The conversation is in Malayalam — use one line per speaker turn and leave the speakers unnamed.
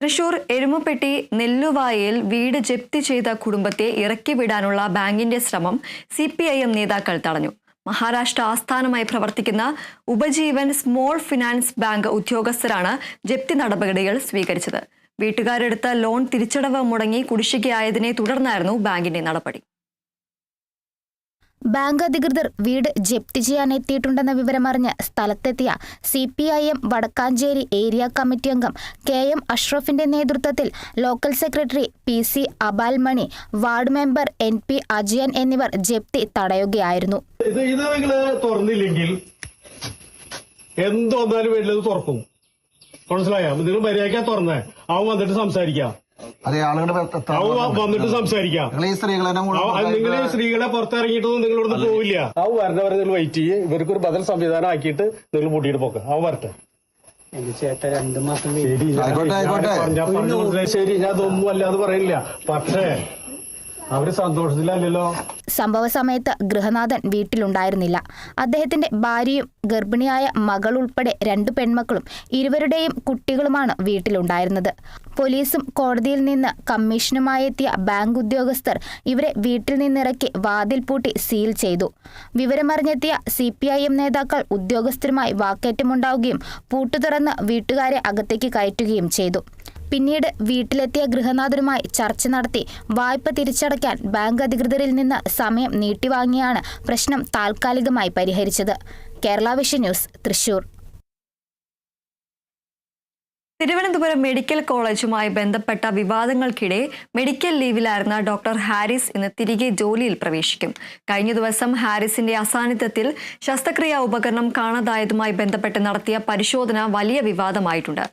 തൃശൂർ എരുമപ്പെട്ടി നെല്ലുവായയിൽ വീട് ജപ്തി ചെയ്ത കുടുംബത്തെ ഇറക്കി വിടാനുള്ള ബാങ്കിന്റെ ശ്രമം സി പി ഐ എം നേതാക്കൾ തടഞ്ഞു. മഹാരാഷ്ട്ര ആസ്ഥാനമായി പ്രവർത്തിക്കുന്ന ഉപജീവൻ സ്മോൾ ഫിനാൻസ് ബാങ്ക് ഉദ്യോഗസ്ഥരാണ് ജപ്തി നടപടികൾ സ്വീകരിച്ചത്. വീട്ടുകാരെടുത്ത ലോൺ തിരിച്ചടവ് മുടങ്ങി കുടിശ്ശികയായതിനെ തുടർന്നായിരുന്നു ബാങ്കിന്റെ നടപടി.
ബാങ്ക് അധികൃതർ വീട് ജപ്തി ചെയ്യാൻ എത്തിയിട്ടുണ്ടെന്ന വിവരമറിഞ്ഞ് സ്ഥലത്തെത്തിയ C P I M Vadakkanchery area committee അംഗം കെ എം അഷ്റഫിന്റെ നേതൃത്വത്തിൽ local secretary P C അബാൽമണി ward member N P Ajayan എന്നിവർ ജപ്തി തടയുകയായിരുന്നു.
ഇത് നിങ്ങൾ തുറന്നില്ലെങ്കിൽ എന്തോന്നാലും തുറക്കും. മനസ്സിലായോ? നിങ്ങൾ മര്യാദയ്ക്കാ തുറന്നേ. അവൻ വന്നിട്ട് സംസാരിക്കാം.
അതെ
വ- വന്നിട്ട് സംസാരിക്കാം.
നിങ്ങൾ സ്ത്രീകളെ
പുറത്തിറങ്ങിയിട്ടൊന്നും നിങ്ങളോട് പോവില്ല. പോവില്ല അവൻ വരണവരെ നിങ്ങൾ വെയിറ്റ് ചെയ്യ്. ഇവർക്ക് ഒരു ബദൽ സംവിധാനം ആക്കിയിട്ട് നിങ്ങൾ പൂട്ടിയിട്ട് പോക്ക്. അവ വരട്ടെ.
ചേട്ട രണ്ടു മാസം
ശരി ഞാൻ- ഇതൊന്നും അല്ലാതെ പറയില്ല പക്ഷേ
സംഭവ സമയത്ത് ഗൃഹനാഥൻ വീട്ടിലുണ്ടായിരുന്നില്ല. അദ്ദേഹത്തിന്റെ ഭാര്യയും ഗർഭിണിയായ മകൾ ഉൾപ്പെടെ രണ്ടു പെൺമക്കളും ഇരുവരുടെയും കുട്ടികളുമാണ് വീട്ടിലുണ്ടായിരുന്നത്. പോലീസും കോടതിയിൽ നിന്ന് കമ്മീഷനുമായി എത്തിയ ബാങ്ക് ഉദ്യോഗസ്ഥർ ഇവരെ വീട്ടിൽ നിന്നിറക്കി വാതിൽ പൂട്ടി സീൽ ചെയ്തു. വിവരമറിഞ്ഞെത്തിയ സി പി ഐ എം നേതാക്കൾ ഉദ്യോഗസ്ഥരുമായി വാക്കേറ്റമുണ്ടാവുകയും പൂട്ടു തുറന്ന് വീട്ടുകാരെ അകത്തേക്ക് കയറ്റുകയും ചെയ്തു. പിന്നീട് വീട്ടിലെത്തിയ ഗൃഹനാഥരുമായി ചർച്ച നടത്തി വായ്പ തിരിച്ചടയ്ക്കാൻ ബാങ്ക് അധികൃതരിൽ നിന്ന് സമയം നീട്ടിവാങ്ങിയാണ് പ്രശ്നം താൽക്കാലികമായി പരിഹരിച്ചത്. Kerala vision news Thrissur.
Thiruvananthapuram medical കോളേജുമായി ബന്ധപ്പെട്ട വിവാദങ്ങൾക്കിടെ മെഡിക്കൽ ലീവിലായിരുന്ന ഡോക്ടർ ഹാരിസ് ഇന്ന് തിരികെ ജോലിയിൽ പ്രവേശിക്കും. കഴിഞ്ഞ ദിവസം ഹാരിസിന്റെ അസാന്നിധ്യത്തിൽ ശസ്ത്രക്രിയാ ഉപകരണം കാണാതായതുമായി ബന്ധപ്പെട്ട് നടത്തിയ പരിശോധന വലിയ വിവാദമായിട്ടുണ്ട്.